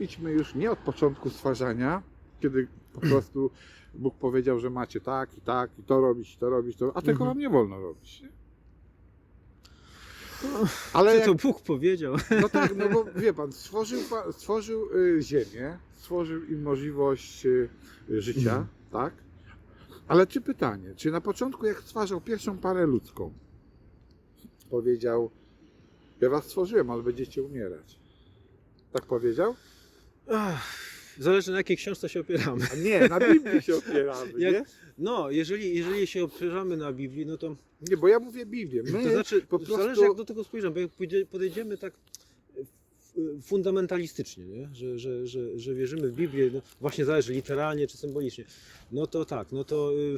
idźmy już nie od początku stwarzania, kiedy po prostu Bóg powiedział, że macie tak i tak i to robić, i to robić, to, a tego Mhm. wam nie wolno robić. Nie? Ale jak, to Bóg powiedział. no tak, no bo wie pan, stworzył, stworzył y, ziemię, stworzył im możliwość y, życia, Mhm. tak? Ale czy pytanie, czy na początku jak stwarzał pierwszą parę ludzką, powiedział, ja was stworzyłem, ale będziecie umierać. Tak powiedział? Ach, Zależy na jakiej książce się opieramy. A nie, na Biblii się opieramy, Jak- nie? No, jeżeli, jeżeli się opieramy na Biblii, no to, Nie, bo ja mówię Biblię. My to znaczy, po prostu... zależy jak do tego spojrzymy, bo jak pójdzie- podejdziemy tak f- fundamentalistycznie, nie? Że, że, że, że wierzymy w Biblię, no właśnie zależy literalnie czy symbolicznie, no to tak, no to, y,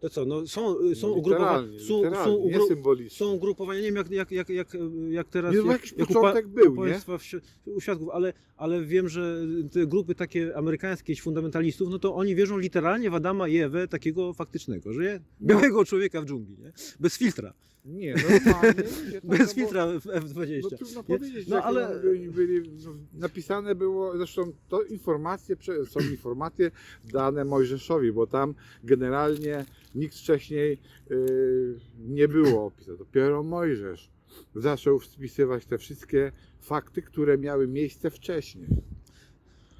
to co, no są, y, są ugrupowania, literalnie, są, literalnie, są, nie ugru, symbolicznie. są ugrupowania, nie wiem jak, jak, jak, jak, jak teraz, Nie, no jak, jakiś jak początek był, nie? państwa w świ- u świadków, ale, ale wiem, że te grupy takie amerykańskie fundamentalistów, no to oni wierzą literalnie w Adama i Ewę takiego faktycznego, że nie? białego człowieka w dżungli, nie? bez filtra, Nie, normalnie. ludzie tak, bez filtra w F20. No trudno powiedzieć, No, no, ale ale- byli, byli, no, napisane było, zresztą to informacje, prze- są informacje dane Mojżeszowi, bo tam generalnie nikt wcześniej yy, nie było opisane. Dopiero Mojżesz zaczął spisywać te wszystkie fakty, które miały miejsce wcześniej.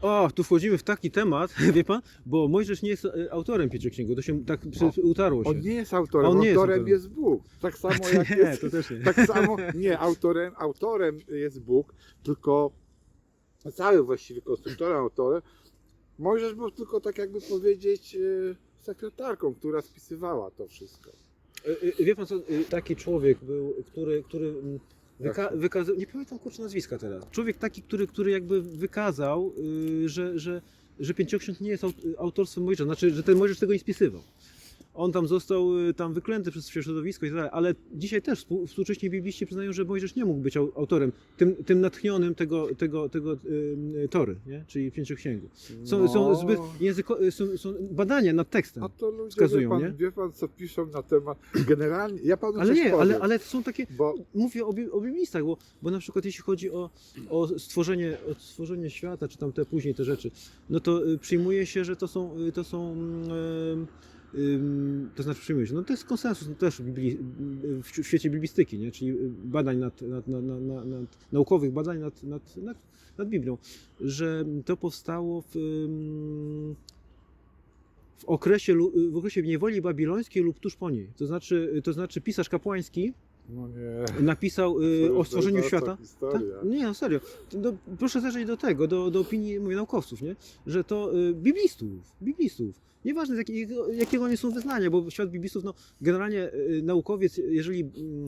O, tu wchodzimy w taki temat, wie pan, bo Mojżesz nie jest e, autorem Pięcioksięgu, to się tak przy, utarło się. On nie jest autorem, On nie jest autorem autorem. jest Bóg. Tak samo jak nie, jest, to też nie. tak samo, nie, autorem, autorem jest Bóg, tylko cały właściwie konstruktorem, autorem. Mojżesz był tylko tak jakby powiedzieć e, sekretarką, która spisywała to wszystko. E, e, Wie pan co, e, taki człowiek był, który, który mm, wyka wykazał, nie pamiętam kurczę nazwiska teraz, człowiek taki, który, który jakby wykazał, y, że, że, że Pięcioksiąg nie jest aut- autorstwem Mojżesza, znaczy, że ten Mojżesz tego nie spisywał. On tam został y, tam wyklęty przez środowisko i tak dalej, ale dzisiaj też współ- współcześni bibliści przyznają, że Mojżesz nie mógł być au- autorem, tym, tym natchnionym tego, tego, tego y, y, tory, nie? czyli Pięcioksięgu. Są, są No. zbyt języko, y, są, są badania nad tekstem. A to ludzie, Wskazują, wie, pan, nie? wie pan, co piszą na temat, generalnie, ja panu Ale nie, powiem, ale, ale są takie, bo mówię o, o biblistach, bo, bo na przykład jeśli chodzi o, o, stworzenie, o stworzenie świata, czy tam te później te rzeczy, no to przyjmuje się, że to są, to są ym, to znaczy przyjmuje się, no to jest konsensus no też w, świecie biblistyki, nie? czyli y, badań nad, nad, nad, nad, naukowych badań nad, nad, nad, Biblią, że to powstało w, w okresie, w okresie niewoli babilońskiej lub tuż po niej. To znaczy, to znaczy pisarz kapłański no nie, napisał y, o stworzeniu świata. Tak? Nie, no serio. Do, proszę zajrzeć do tego, do, do opinii mówię, naukowców, nie? że to y, biblistów, biblistów. Nieważne z jakiego, jakiego oni są wyznania, bo świat biblistów, no generalnie y, naukowiec, jeżeli mm,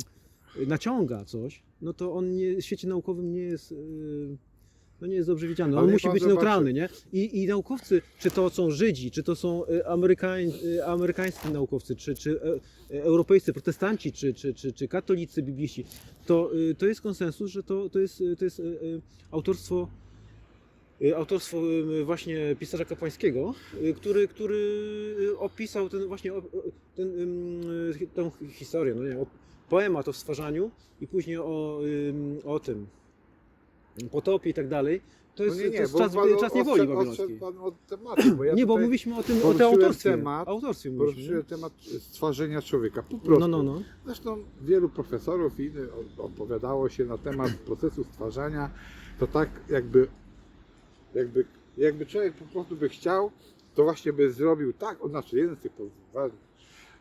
naciąga coś, no to on nie, w świecie naukowym nie jest, y, no nie jest dobrze widziany. On musi być neutralny, nie? I, I naukowcy, czy to są Żydzi, czy to są y, Amerykań, y, amerykańscy naukowcy, czy, czy e, e, europejscy protestanci, czy, czy, czy, czy katolicy bibliści, to, y, to jest konsensus, że to, to jest, to jest autorstwo autorstwo właśnie pisarza kapłańskiego, który, który opisał ten właśnie ten, tę historię, no nie, poemat o stwarzaniu i później o, o tym potopie i tak dalej. To jest, No nie, nie, to jest czas, pan czas niewoli babilońskiej. pan od tematu, bo ja nie, bo mówiliśmy o tym, o tym autorstwie. temat, autorstwie mówiliśmy, poruszyłem temat stworzenia człowieka, po nie? prostu. No, no, no. Zresztą wielu profesorów i innych opowiadało się na temat procesu stwarzania. To tak jakby, jakby, jakby człowiek po prostu by chciał, to właśnie by zrobił tak, znaczy jeden z tych ważnych,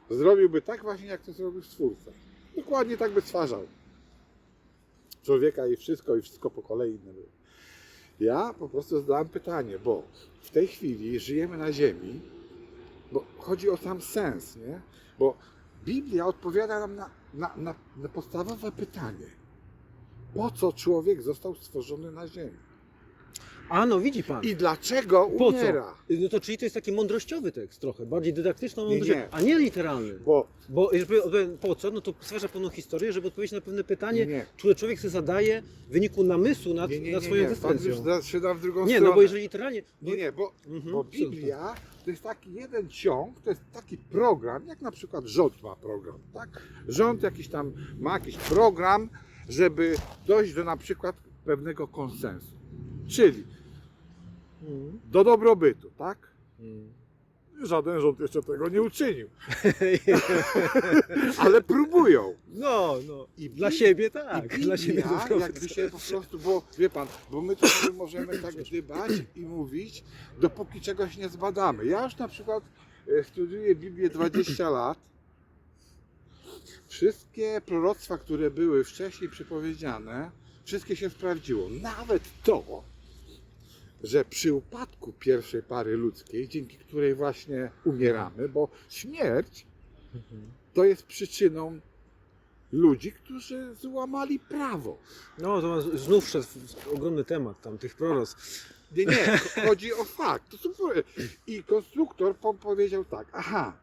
zrobiłby tak właśnie jak to zrobił Stwórca. Dokładnie tak by stwarzał człowieka i wszystko, i wszystko po kolei. Ja po prostu zadałem pytanie, bo w tej chwili żyjemy na Ziemi, bo chodzi o sam sens, nie? Bo Biblia odpowiada nam na, na, na, na podstawowe pytanie. Po co człowiek został stworzony na Ziemi? A no widzi pan. I dlaczego Po umiera? co? No to czyli to jest taki mądrościowy tekst trochę, bardziej dydaktyczno mądrościowy, nie. a nie literalny. Bo Bo żeby- po co? No to stwarza pewną historię, żeby odpowiedzieć na pewne pytanie, nie, które człowiek sobie zadaje w wyniku namysłu nad, nie, nie, nad nie, swoją nie, pan już egzystencją. zaczyna w drugą Nie, stronę. no bo jeżeli literalnie. Nie, nie, bo, Mhm, bo? Biblia to jest taki jeden ciąg, to jest taki program, jak na przykład rząd ma program, tak? Rząd jakiś tam ma jakiś program, żeby dojść do na przykład pewnego konsensu. Czyli Mm. do dobrobytu, tak? Mm. Żaden rząd jeszcze tego nie uczynił, ale próbują. No, no. I Dla Biblia- siebie tak. I Dla siebie Biblia to jakby się po prostu, bo wie pan, bo my tu sobie możemy tak gdybać i mówić, dopóki czegoś nie zbadamy. Ja już na przykład e, studiuję Biblię 20 lat. Wszystkie proroctwa, które były wcześniej przepowiedziane, wszystkie się sprawdziło. Nawet to, że przy upadku pierwszej pary ludzkiej, dzięki której właśnie umieramy, bo śmierć to jest przyczyną ludzi, którzy złamali prawo. No, to znów w ogromny temat tam tych proroctw. Nie, nie, chodzi o fakt. To są, pro- I konstruktor po- powiedział tak, aha,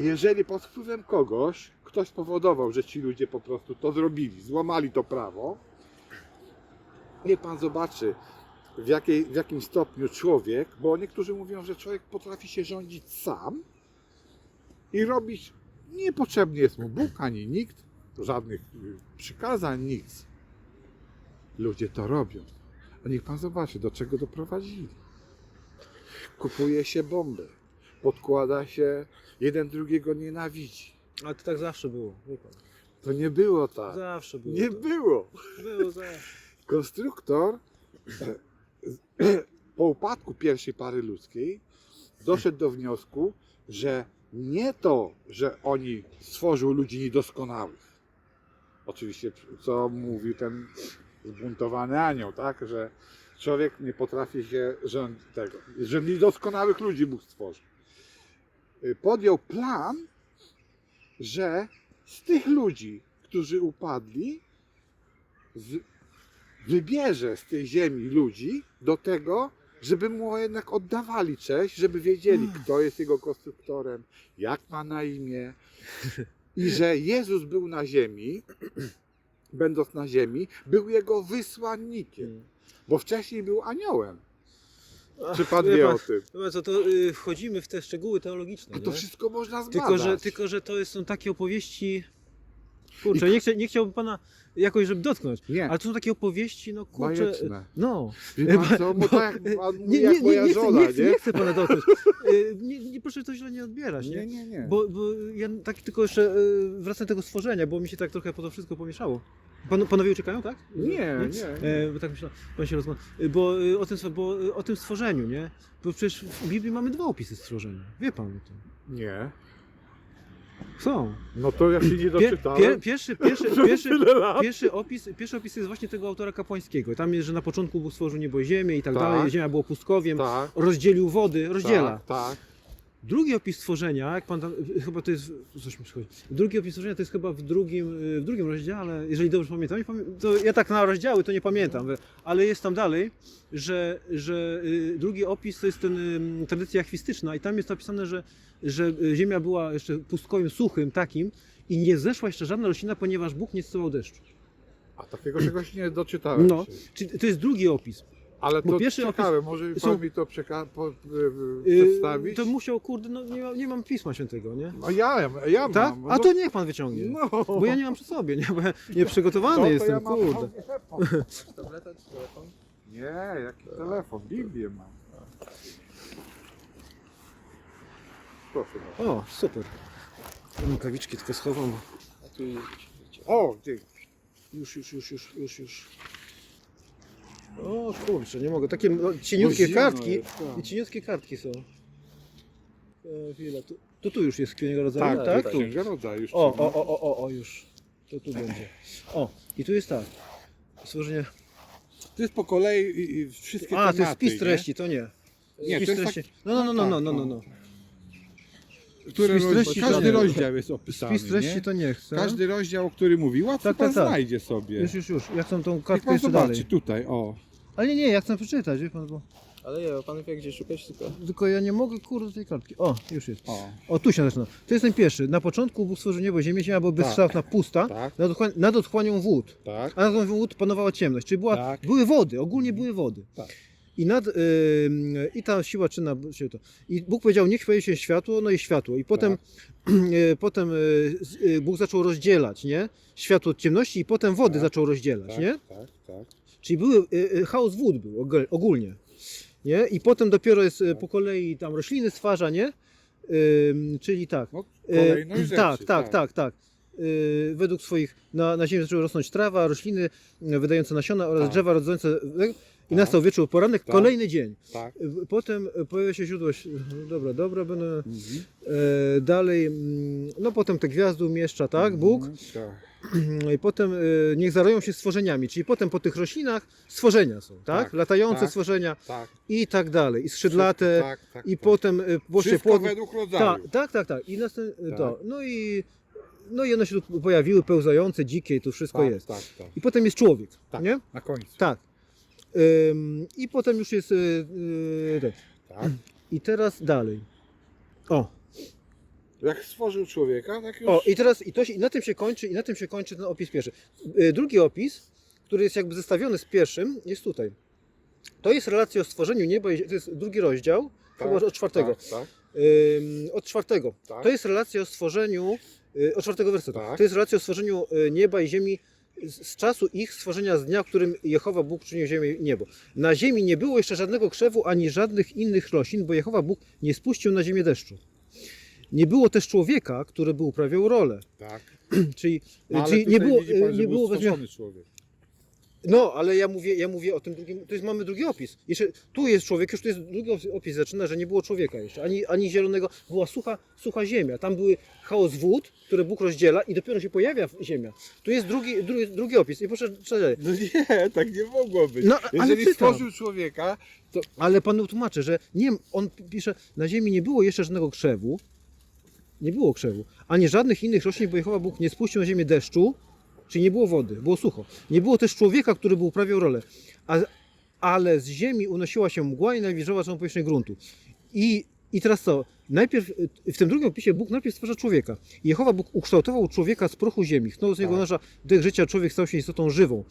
jeżeli pod wpływem kogoś ktoś spowodował, że ci ludzie po prostu to zrobili, złamali to prawo, niech pan zobaczy, w, jakiej, w jakim stopniu człowiek, bo niektórzy mówią, że człowiek potrafi się rządzić sam i robić, niepotrzebny jest mu Bóg ani nikt, żadnych y, przykazań, nic. Ludzie to robią. A niech pan zobaczy, do czego doprowadzili. Kupuje się bomby, podkłada się, jeden drugiego nienawidzi. Ale to tak zawsze było. To nie było tak. Zawsze było. Nie było. Było zawsze. Konstruktor po upadku pierwszej pary ludzkiej doszedł do wniosku, że nie to, że oni stworzył ludzi niedoskonałych. Oczywiście, co mówił ten zbuntowany anioł, tak? Że człowiek nie potrafi się rządzić tego, że niedoskonałych ludzi Bóg stworzył. Podjął plan, że z tych ludzi, którzy upadli, wybierze z tej ziemi ludzi do tego, żeby mu jednak oddawali cześć, żeby wiedzieli, kto jest jego konstruktorem, jak ma na imię. I że Jezus był na ziemi, będąc na ziemi, był jego wysłannikiem, Mm. bo wcześniej był aniołem. Czy pan wie o tym? Pan co, to y, wchodzimy w te szczegóły teologiczne. A to nie? wszystko można zbadać. Tylko że, tylko, że to są takie opowieści. Kurczę, nie, chcia, nie chciałbym pana jakoś, żeby dotknąć. Nie, Ale to są takie opowieści, no kurczę. bajeczne. No. Pan co, bo tak jak, pan mówi, jak nie, moja nie, chcę, żona, nie, chcę, nie chcę pana dotknąć. Y, nie, nie, proszę to źle nie odbierać, Nie, nie? nie, nie. Bo, bo ja tak tylko jeszcze y, wracam do tego stworzenia, bo mi się tak trochę po to wszystko pomieszało. Pan, panowie uciekają, tak? Nie, nie, nie. E, bo tak myślałem, pan się rozmawia. Bo, o tym, bo o tym stworzeniu, nie? Bo przecież w Biblii mamy dwa opisy stworzenia. Wie pan o tym. Nie. Są. No to ja się nie doczytałem. pier, pierwszy, pierwszy, pierwszy, pierwszy, opis, pierwszy opis jest właśnie tego autora kapłańskiego. Tam jest, że na początku Bóg stworzył niebo i ziemię i tak, Tak. dalej. Ziemia była pustkowiem, Tak, rozdzielił wody, rozdziela. tak, tak. Drugi opis stworzenia, jak pan tam, chyba to jest, coś mi przychodzi. Drugi opis stworzenia to jest chyba w drugim, y, w drugim rozdziale, jeżeli dobrze pamiętam, to ja tak na rozdziały to nie pamiętam, ale jest tam dalej, że, że y, drugi opis to jest ten tradycja achwistyczna i tam jest napisane, że, że y, ziemia była jeszcze pustkowiem suchym takim i nie zeszła jeszcze żadna roślina, ponieważ Bóg nie zsyłał deszczu. A takiego czegoś nie doczytałem. No, czyli to jest drugi opis. Ale bo to pierwszy ciekawe, może pan są- mi to przeka- po, y, Y, przedstawić? To musiał, kurde, no nie, ma- nie mam Pisma Świętego, nie? No ja, ja Tak? mam. A no, to niech pan wyciągnie. No. Bo ja nie mam przy sobie, nie? Bo ja nie przygotowany No to jestem, ja mam kurde. telefon. Tableta czy telefon? Nie, jaki telefon? Biblię mam. Proszę bardzo. O, super. Rękawiczki tylko schowam. A tu. O, dzięki. Już, już, już, już, już, już. O kurczę, nie mogę. Takie no, cieniutkie zimno kartki. jest, tak. I cieniutkie kartki są. E, chwila, tu, to tu już jest księga rodzaju, Tak, tak? tak, tak? tak. Księga rodzaju już O, o, o, o, o, o, już. To tu będzie. O, i tu jest tak. Stworzenie. To jest po kolei i, i wszystkie A, to tematy, jest spis nie? treści, to nie. Nie, Spis to jest treści. tak- No, no, no, no, no, tak, no, no. Które Spis treści to Każdy nie. rozdział jest opisany, Spis treści nie? to nie chcę. Każdy rozdział, o którym mówi, łatwo Tak, pan tak, tak. znajdzie sobie. Już, już, już. Ja chcę tą Niech kartkę pan jeszcze zobaczy dalej. tutaj, o. Ale nie, nie, ja chcę przeczytać, wie pan, bo... Ale nie, bo pan wie gdzie szukać, tylko. Tylko ja nie mogę, kurde, tej kartki. O, już jest. o. O, tu się zaczyna. To jest ten pierwszy. Na początku Bóg stworzył niebo i ziemię, ziemia była Tak. bezkształtna, pusta, Tak, nad, otchłań, nad otchłanią wód. tak. A nad otchłanią wód panowała ciemność, czyli była, Tak. były wody, ogólnie były wody. Tak. I, nad, ym, I ta siła czynna się to. I Bóg powiedział, niech chwali się światło, no i światło. I potem, y, potem y, z- y, Bóg zaczął rozdzielać, nie? Światło od ciemności i potem wody Tak. zaczął rozdzielać, Tak, nie? tak, tak. Czyli były, y, y, chaos wód był ogól- ogólnie. Nie? I potem dopiero jest y, po kolei tam rośliny stwarza, nie? Ym, czyli tak. No, kolejność rzeczy, tak, tak, tak, tak. Y, według swoich, na, na ziemi zaczęły rosnąć trawa, rośliny wydające nasiona oraz Tak. drzewa rodzące i Tak. nastał wieczór, poranek, Tak. kolejny dzień. tak. Potem y, pojawia się źródło, ś- dobra, dobra, będę Mhm. e, dalej, mm, no potem te gwiazdy umieszcza, tak, Bóg. Mhm, tak. I potem y, niech zaroją się stworzeniami, czyli potem po tych roślinach stworzenia są, tak? Tak, Latające tak. stworzenia tak. i tak dalej, i skrzydlate, tak, tak, i tak. potem y, właśnie Wszystko płodni. według rodzaju. Tak, tak, tak, tak. I następ... Tak. to. No i no i one się tu pojawiły, pełzające, dzikie i to wszystko tak, jest. Tak, tak. I potem jest człowiek, Tak. nie? Na końcu. Tak. Ym, I potem już jest y, y, ten. Tak. I teraz dalej. O, Jak stworzył człowieka, tak już... O, i teraz i to się, i na tym się kończy, i na tym się kończy ten opis pierwszy. Y, Drugi opis, który jest jakby zestawiony z pierwszym, jest tutaj. To jest relacja o stworzeniu nieba, i- to jest drugi rozdział, Tak, chyba od czwartego. Tak, tak, Ym, od czwartego. tak. To jest relacja o stworzeniu, y, od czwartego wersetu. Tak. To jest relacja o stworzeniu y, nieba i ziemi z, czasu ich stworzenia z dnia, w którym Jehowa Bóg czynił ziemię i niebo. Na ziemi nie było jeszcze żadnego krzewu ani żadnych innych roślin, bo Jehowa Bóg nie spuścił na ziemię deszczu. Nie było też człowieka, który by uprawiał rolę. tak. Czyli, No, czyli nie było, pan, nie był było stworzony człowiek. No, ale ja mówię, ja mówię o tym drugim. To jest mamy drugi opis. Jeszcze tu jest człowiek, już tu jest drugi opis zaczyna, że nie było człowieka jeszcze, ani, ani zielonego. Była sucha, sucha ziemia. Tam były chaos wód, które Bóg rozdziela i dopiero się pojawia ziemia. Tu jest drugi, drugi, drugi opis. I proszę, czytaj. No nie, tak nie mogło być. No, ale Jeżeli czytam. stworzył człowieka, to Ale panu tłumaczę, że nie, on pisze, na ziemi nie było jeszcze żadnego krzewu, nie było krzewu, ani żadnych innych roślin, bo Jehowa Bóg nie spuścił na ziemię deszczu, czyli nie było wody, było sucho. Nie było też człowieka, który by uprawiał rolę, a, ale z ziemi unosiła się mgła i nawilżała całą powierzchnię gruntu. I, I teraz co? Najpierw, w tym drugim opisie Bóg najpierw stwarza człowieka. Jehowa Bóg ukształtował człowieka z prochu ziemi, chnął z niego Tak. nasza dech życia, człowiek stał się istotą żywą.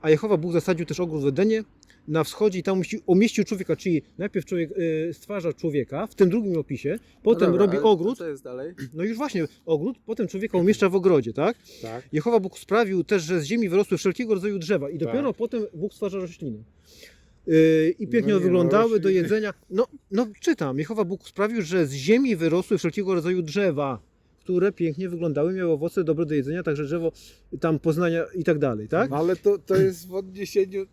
A Jehowa Bóg zasadził też ogród w Edenie na wschodzie i tam umieścił, człowieka, czyli najpierw człowiek y, stwarza człowieka w tym drugim opisie, potem No dobra, robi ogród, Co jest dalej? no już właśnie ogród, potem człowieka umieszcza w ogrodzie, tak? tak. Jehowa Bóg sprawił też, że z ziemi wyrosły wszelkiego rodzaju drzewa i dopiero Tak. potem Bóg stwarza rośliny. Yy, I pięknie No no, wyglądały do rośliny. jedzenia. No, no czytam, Jehowa Bóg sprawił, że z ziemi wyrosły wszelkiego rodzaju drzewa, które pięknie wyglądały, miały owoce dobre do jedzenia, także drzewo tam poznania i tak dalej, tak? No ale to, to jest w odniesieniu.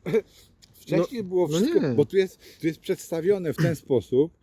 Wcześniej było no wszystko, nie. bo tu jest, tu jest przedstawione w ten sposób.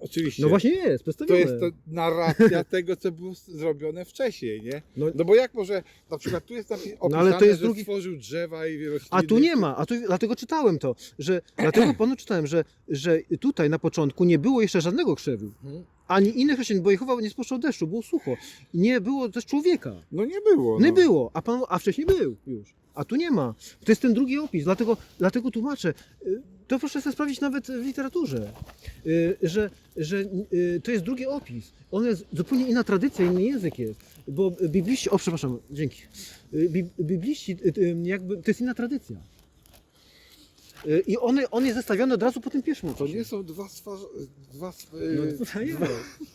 Oczywiście. No właśnie jest, to przedstawione. jest to narracja tego, co było zrobione wcześniej, nie? No, No bo jak może, na przykład tu jest napi- opisane, ale to jest że drugi- stworzył drzewa i rośliny. A tu nie ma, a tu, dlatego czytałem to, że dlatego panu czytałem, że, że tutaj na początku nie było jeszcze żadnego krzewu, Mhm. Ani innych roślin, bo Jehowa nie spuszczał deszczu, było sucho. Nie było też człowieka. No nie było. Nie no. było, a, pan, a wcześniej był już. A tu nie ma. To jest ten drugi opis, dlatego, dlatego tłumaczę. Y, To proszę sobie sprawdzić nawet w literaturze, y, że, że y, to jest drugi opis. On jest zupełnie inna tradycja, inny język jest. Bo bibliści, o przepraszam, dzięki. Bi- Bibliści, jakby, to jest inna tradycja. Y, I on, on jest zestawiony od razu po tym pierwszym To nie są dwa stwarz... Dwa, sw- No, yy, to jest.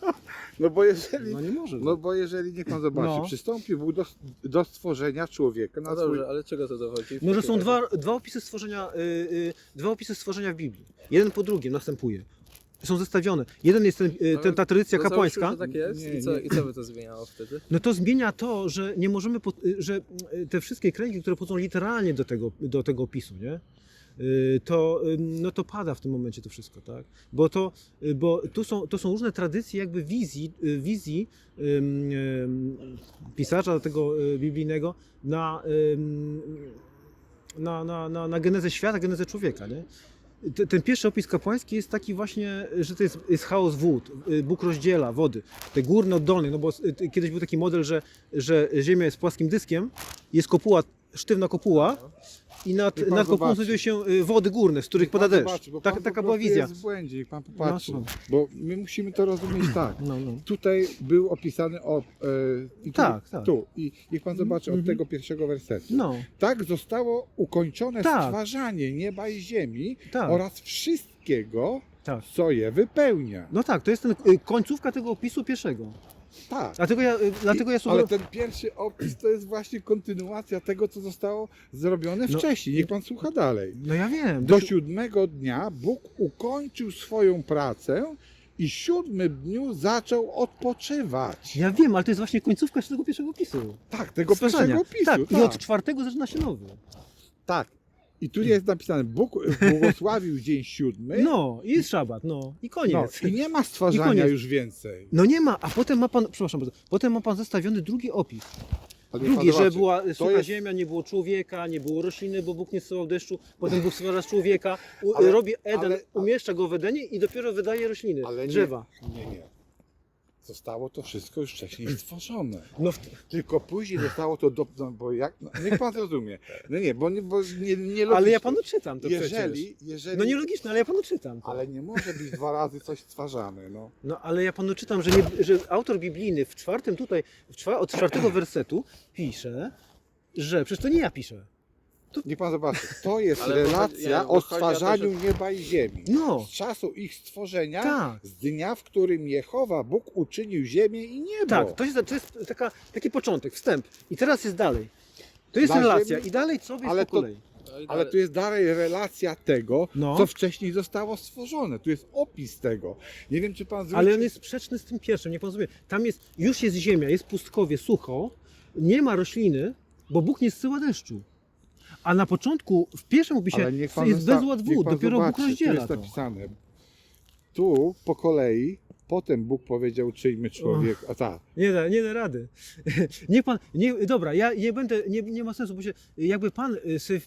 no bo jeżeli... no nie może. No bo jeżeli niech pan zobaczy, No. przystąpił Bóg do, do stworzenia człowieka na No swój... dobrze, ale czego to dochodzi? No, że są dwa, dwa opisy stworzenia, y, y, dwa opisy stworzenia w Biblii. Jeden po drugim następuje. Są zestawione. Jeden jest ten, y, ten, ta tradycja No załóżmy, kapłańska. że tak jest Nie, i, co, nie. i co by to zmieniało wtedy? No to zmienia to, że nie możemy, y, że y, te wszystkie kręgi, które podchodzą literalnie do tego, do tego opisu, nie? Y, To, y, no to pada w tym momencie to wszystko, tak? Bo, to, y, bo tu są, to są różne tradycje jakby wizji, wizji pisarza tego biblijnego na, na, na, na, na genezę świata, genezę człowieka, nie? Te- Ten pierwszy opis kapłański jest taki właśnie, że to jest, jest chaos wód. Bóg rozdziela wody. Te górne od dolnych, no bo kiedyś był taki model, że, że Ziemia jest płaskim dyskiem, jest kopuła, sztywna kopuła i nad, Niech pan nad kopułą zobaczy. znajdują się y, wody górne, z których pada deszcz. Tak, taka była wizja. jest w błędzie, niech pan popatrzy. No, Bo my musimy to rozumieć tak. No, no. Tutaj był opisany o... E, i tu, Tak, tak. Tu. I niech pan zobaczy od Mhm. tego pierwszego wersetu. no, Tak zostało ukończone Tak. stwarzanie nieba i ziemi tak, oraz wszystkiego, tak. co je wypełnia. No tak, to jest ten, y, końcówka tego opisu pierwszego. Tak. Dlatego ja, y, dlatego ja Ale sugeruję... ten pierwszy opis to jest właśnie kontynuacja tego, co zostało zrobione No. wcześniej. Niech pan słucha dalej. No ja wiem. Do siódmego dnia Bóg ukończył swoją pracę i w siódmym dniu zaczął odpoczywać. Ja wiem, ale to jest właśnie końcówka tego pierwszego opisu. Tak, tego Stwarzania. pierwszego opisu. Tak, Tak, i od czwartego zaczyna się nowy. tak. I tu jest napisane, Bóg błogosławił dzień siódmy. No, i jest szabat, no i no, koniec. I nie ma stwarzania koniec. już więcej. No nie ma, a potem ma pan, przepraszam bardzo, potem ma pan zestawiony drugi opis. Ale niech pan Drugi, że zobaczy, była to sucha jest- ziemia, nie było człowieka, nie było rośliny, bo Bóg nie zsyłał deszczu, potem Bóg stwarza człowieka, u, Ale- robi Eden, ale- umieszcza go w Edenie i dopiero wydaje rośliny, Ale nie, drzewa. Nie, nie. Zostało to wszystko już wcześniej stworzone. No, Tylko później zostało to do... No, bo jak... No, niech pan zrozumie. No nie, bo nie, bo nie, nie ale ja panu czytam to przecież. jeżeli, jeżeli... No nielogiczne, ale ja panu czytam. To. Ale nie może być dwa razy coś stwarzane, no. No ale ja panu czytam, że, nie, że autor biblijny w czwartym tutaj, w czwa, od czwartego wersetu pisze, że, przecież to nie ja piszę. Niech pan zobaczy, to jest Ale chodzi- relacja nie, o chodzi o to, stwarzaniu nieba i ziemi. No, Z czasu ich stworzenia, Tak. z dnia, w którym Jehowa, Bóg uczynił ziemię i niebo. tak, to jest, to jest taka, taki początek, wstęp. I teraz jest dalej. To jest Na relacja ziemi- i dalej co jest Ale po to- kolei. Ale tu jest dalej relacja tego, No. co wcześniej zostało stworzone. Tu jest opis tego. Nie wiem, czy pan zwrócił... Ale on jest sprzeczny z tym pierwszym, nie pan zrozumie. Tam jest, już jest ziemia, jest pustkowie, sucho, nie ma rośliny, bo Bóg nie zsyła deszczu. A na początku, w pierwszym opisie Ale niech pan jest zosta- bezład niech wód, pan dopiero zobaczy, Bóg rozdziela Tu jest to. napisane. Tu po kolei, potem Bóg powiedział, czyjmy człowiek. A tak. Nie da, nie da rady. Niech pan, nie, dobra, ja nie będę, nie, nie ma sensu, bo się, jakby pan y, sobie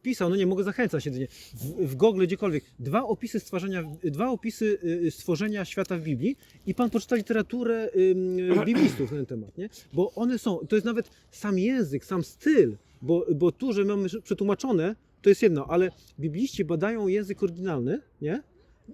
wpisał, no nie mogę zachęcać jedynie, w, w Google gdziekolwiek, dwa opisy stworzenia, dwa opisy y, stworzenia świata w Biblii i pan poczyta literaturę biblistów na ten temat, nie? Bo one są, to jest nawet sam język, sam styl, bo, bo tu, że mamy przetłumaczone, to jest jedno, ale bibliści badają język oryginalny, nie?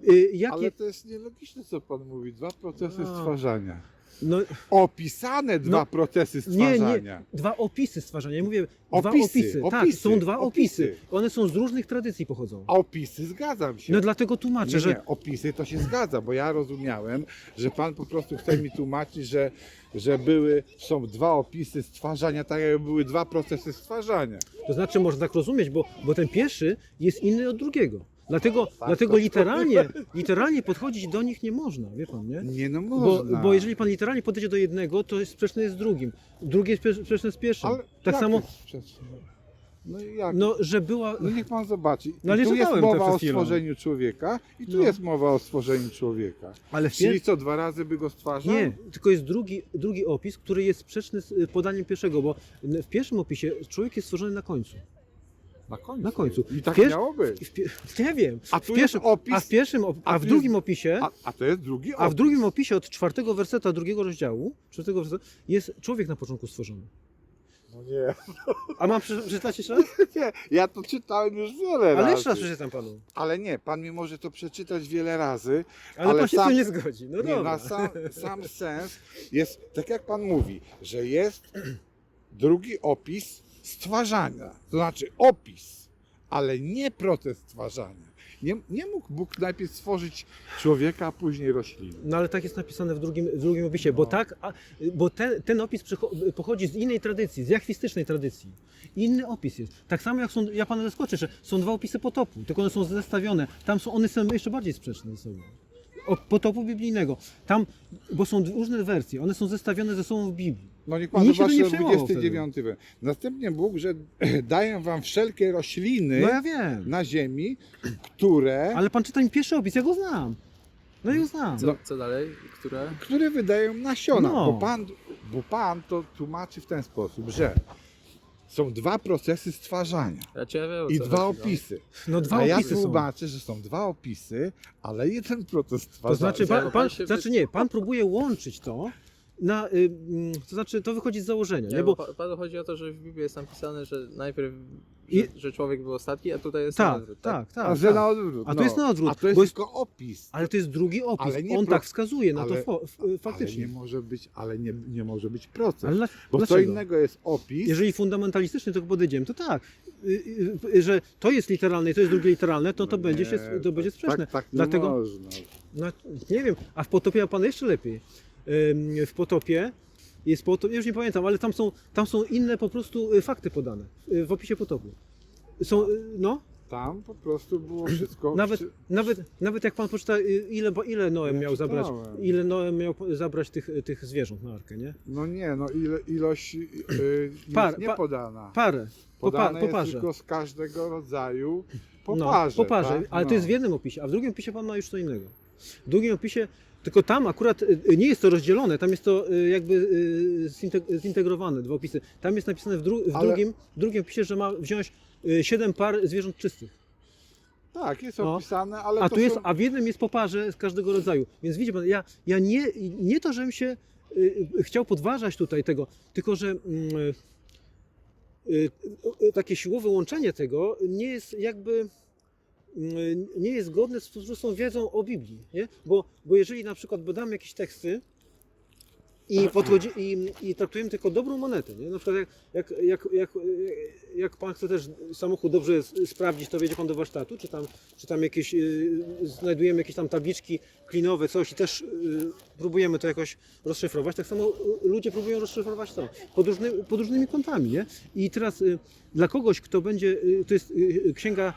Y, jakie, Ale to jest nielogiczne, co pan mówi. Dwa procesy A. stwarzania. no, Opisane dwa No, procesy Nie, stwarzania. nie, dwa opisy stwarzania. Ja mówię dwa Opisy, opisy. Tak, opisy, są dwa opisy. opisy. One są z różnych tradycji pochodzą. A opisy zgadzam się. No dlatego tłumaczę, nie, że nie, opisy to się zgadza, bo ja rozumiałem, że pan po prostu chce mi tłumaczyć, że, że były, są dwa opisy stwarzania, tak jakby były dwa procesy stwarzania. to znaczy można tak rozumieć, bo, bo ten pierwszy jest inny od drugiego. Dlatego, Tak, dlatego to- literalnie, literalnie podchodzić do nich nie można, wie pan, nie? Nie no Bo, można. bo jeżeli pan literalnie podejdzie do jednego, to jest sprzeczne jest z drugim. Drugie jest sprzeczne- sprzeczne z pierwszym. Ale tak jak samo, jest sprzeczne? No i jak? no, że była... No niech pan zobaczy. No ale tu jest czytałem to mowa przed o chwilą. stworzeniu człowieka i tu No. jest mowa o stworzeniu człowieka. Ale w Czyli pier... co, dwa razy by go stwarzał? Nie, tylko jest drugi, drugi opis, który jest sprzeczny z y, podaniem pierwszego, bo w pierwszym opisie człowiek jest stworzony na końcu. Na końcu. Na końcu. I tak Pier- miało być. W pie- Ja wiem. A W tu pierwszym, jest opis, a w pierwszym, op- a a w tu drugim opisie, a, a to jest drugi opis. a w drugim opisie od czwartego wersetu drugiego rozdziału, czwartego wersetu, jest człowiek na początku stworzony. No nie. A mam prze- przeczytać jeszcze raz? nie, ja to czytałem już wiele razy. Ale jeszcze raz przeczytam panu. Ale nie, pan mi może to przeczytać wiele razy. Ale, Ale pan się sam- tu nie zgodzi. No nie, dobra. na sam, sam sens jest, tak jak pan mówi, że jest drugi opis stwarzania. To znaczy opis, ale nie proces stwarzania. Nie, nie mógł Bóg najpierw stworzyć człowieka, a później rośliny. No ale tak jest napisane w drugim, w drugim opisie, bo No. tak, a, bo ten, ten opis pochodzi z innej tradycji, z jachwistycznej tradycji. Inny opis jest. Tak samo jak są, ja pana zaskoczę, że są dwa opisy potopu, tylko one są zestawione. Tam są, one są jeszcze bardziej sprzeczne ze sobą. O, potopu biblijnego. Tam, bo są różne wersje, one są zestawione ze sobą w Biblii. No nie na przejmował 29. wers. Następnie Bóg, że daję wam wszelkie rośliny No ja wiem. na ziemi, które, Ale pan czyta mi pierwszy opis, ja go znam. No ja go znam. Co, co dalej? Które? które wydają nasiona. No. Bo, pan, bo Pan to tłumaczy w ten sposób, że są dwa procesy stwarzania Ja cię wiem, o i co dwa chodzi, no. opisy. No dwa A ja opisy są. tłumaczę, że są dwa opisy, ale jeden proces stwarzania. To znaczy, Pan- pan, się znaczy nie, pan próbuje łączyć to na, y, mm, to znaczy to wychodzi z założenia, Nie, nie, bo bo pa- panu chodzi o to, że w Biblii jest napisane, że najpierw, I- że, że człowiek był ostatni, a tutaj jest tak, na odwrót, tak? tak, tak, A że tak. na odwrót. A to no. jest na odwrót, A to jest bo jest- tylko opis. Ale to jest drugi opis, Ale nie on pro- tak wskazuje na ale- to fo, f, Ale faktycznie. nie może być, ale nie, nie może być proces. Ale dla, Bo co dlaczego? innego jest opis, Jeżeli fundamentalistycznie to podejdziemy, to tak, y, y, że to jest literalne i to jest drugie literalne, to to No będzie nie, się, to będzie sprzeczne. Tak, tak nie Dlatego, można. no, nie wiem, a w potopie pan jeszcze lepiej. w potopie. Jest potop, już nie pamiętam, ale tam są, tam są inne po prostu y, fakty podane y, w opisie potopu. Są, y, no, Tam po prostu było wszystko. nawet, nawet, nawet jak pan poczyta, ile, ile Noem Ja miał zabrać, czytałem. ile Noem miał po- zabrać tych, tych zwierząt na arkę, nie? No nie, no ile, ilość yy, Par- nie pa- podana. Parę, po, pa, Podane po jest tylko z każdego rodzaju po no, parze. po parze, tak? ale to No. jest w jednym opisie, a w drugim opisie pan ma już co innego. W drugim opisie, tylko tam akurat y, nie jest to rozdzielone, tam jest to y, jakby y, zinteg- zintegrowane, dwa opisy. Tam jest napisane w, dru- w, Ale- drugim, drugim opisie, że ma wziąć y, siedem par zwierząt czystych. Tak, jest No. opisane, ale A tu jest, są... a w jednym jest po parze z każdego rodzaju. Więc widzi pan, ja, ja nie, nie to, żebym się y, y, chciał podważać tutaj tego, tylko że mm, y, y, takie siłowe łączenie tego nie jest jakby nie jest zgodne z prostą wiedzą o Biblii, nie? Bo, bo jeżeli na przykład badamy jakieś teksty i, podchodzi, i, i traktujemy tylko dobrą monetę, nie? na przykład jak, jak, jak, jak, jak pan chce też samochód dobrze sprawdzić, to wiedzie pan do warsztatu, czy tam, czy tam jakieś, y, znajdujemy jakieś tam tabliczki klinowe, coś i też y, próbujemy to jakoś rozszyfrować, tak samo y, ludzie próbują rozszyfrować to pod, różny, pod różnymi kątami, nie? I teraz y, dla kogoś, kto będzie, y, to jest y, księga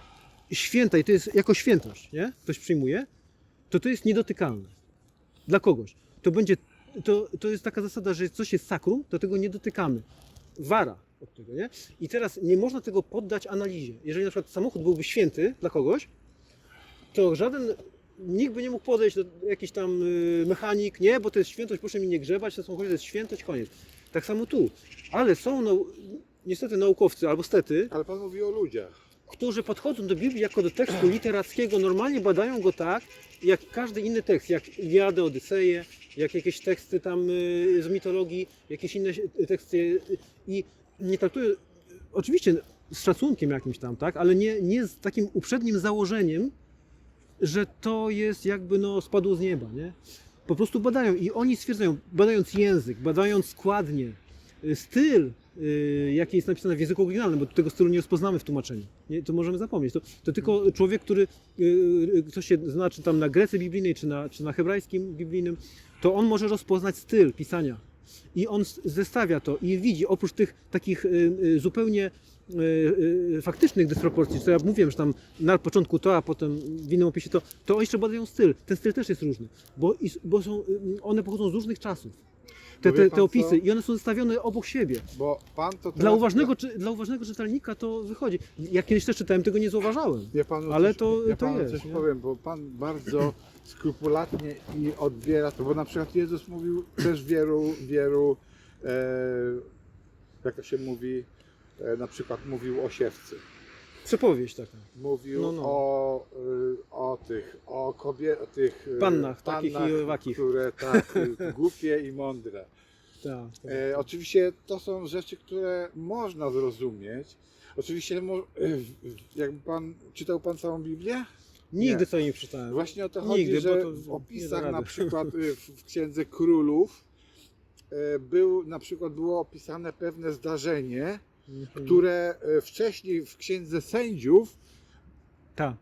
święta i to jest jako świętość, nie? Ktoś przyjmuje, to to jest niedotykalne. Dla kogoś. To będzie, to, to jest taka zasada, że coś jest sakrum, to tego nie dotykamy. Wara od tego, nie? I teraz nie można tego poddać analizie. Jeżeli na przykład samochód byłby święty dla kogoś, to żaden, nikt by nie mógł podejść do jakiś tam y, mechanik, nie, bo to jest świętość, proszę mi nie grzebać, to samochodzie to jest świętość, koniec. Tak samo tu. Ale są nau, niestety naukowcy, albo stety, Ale pan mówi o ludziach. Którzy podchodzą do Biblii jako do tekstu literackiego, normalnie badają go tak, jak każdy inny tekst, jak Iliadę, Odyseję, jak jakieś teksty tam y, z mitologii, jakieś inne y, teksty y, i nie traktują, oczywiście z szacunkiem jakimś tam, tak, ale nie, nie z takim uprzednim założeniem, że to jest jakby no spadło z nieba, nie? Po prostu badają i oni stwierdzają, badając język, badając składnie, styl, y, jaki jest napisane w języku oryginalnym, bo tego stylu nie rozpoznamy w tłumaczeniu. Nie, to możemy zapomnieć. To, to tylko człowiek, który y, y, ktoś się zna, czy tam na grece biblijnej, czy na, czy na hebrajskim biblijnym, to on może rozpoznać styl pisania. I on zestawia to i widzi, oprócz tych takich y, y, zupełnie y, y, faktycznych dysproporcji, co ja mówiłem, że tam na początku to, a potem w innym opisie to, to oni jeszcze badają styl. Ten styl też jest różny, bo, bo są, y, one pochodzą z różnych czasów. Te, te, te opisy i one są zestawione obok siebie. Bo pan to Dla uważnego, czy, dla uważnego czytelnika to wychodzi. Ja kiedyś też czytałem, tego nie zauważałem. Ja panu Ale coś, to- ja to panu jest, coś nie? powiem, bo pan bardzo skrupulatnie i odbiera to, bo na przykład Jezus mówił też wielu, wielu, e, jak to się mówi, e, na przykład mówił o siewcy. Przepowiedź taka. Mówił No, no. O, y, o tych, o kobietach, tych y, Pannach takich i owakich. które tak, y, głupie i mądre. Tak, tak. E, oczywiście to są rzeczy, które można zrozumieć. Oczywiście, mo- jakby pan, czytał pan całą Biblię? Nigdy nie. sobie nie przeczytałem. Właśnie o to chodzi, Nigdy, bo że to w nie opisach na przykład y, w, w Księdze Królów e, był, na przykład było opisane pewne zdarzenie. Które e, wcześniej w Księdze Sędziów Tak.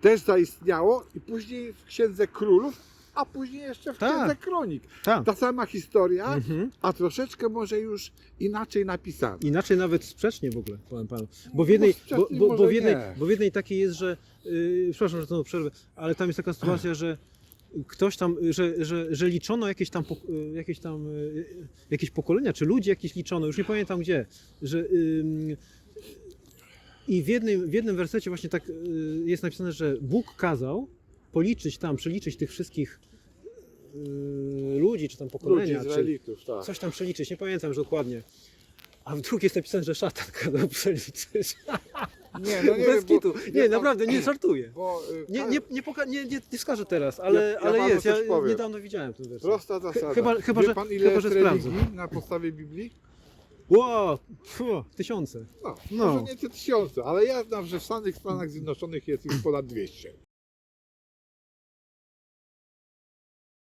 też zaistniało i później w Księdze Królów, a później jeszcze w Tak. Księdze Kronik. Tak. Ta sama historia, Mhm. a troszeczkę może już inaczej napisana. Inaczej nawet sprzecznie w ogóle, powiem panu. Bo w jednej, bo, bo, bo w jednej, nie. bo w jednej takiej jest, że. Yy, przepraszam, że znowu przerwę, ale tam jest taka sytuacja, że ktoś tam, że, że, że liczono jakieś tam, jakieś tam y, jakieś pokolenia, czy ludzie jakieś liczono, już nie pamiętam gdzie, że i w jednym, w jednym wersecie właśnie tak y, jest napisane, że Bóg kazał policzyć tam, przeliczyć tych wszystkich y, ludzi, czy tam Ludzi, pokolenia, czy, Izraelitów, tak. coś tam przeliczyć, nie pamiętam już dokładnie. A w drugiej jest napisane, że szatan kazał przeliczyć. Nie, no nie Bez wiem, bo- kitu. wie Nie, pan- naprawdę, nie żartuję. Bo, y, Nie, nie, nie, poka- nie, nie, nie wskażę teraz, ale, ja ale panu jest. Ja coś powiem. niedawno widziałem ten wersję. Prosta zasada. chyba- chyba, Wie że- pan ile chyba, że jest sprawdzę. religii na podstawie Biblii? Pfu, tysiące. No, No. może nie te tysiące, ale ja znam, że w samych Stanach Zjednoczonych jest ich ponad 200.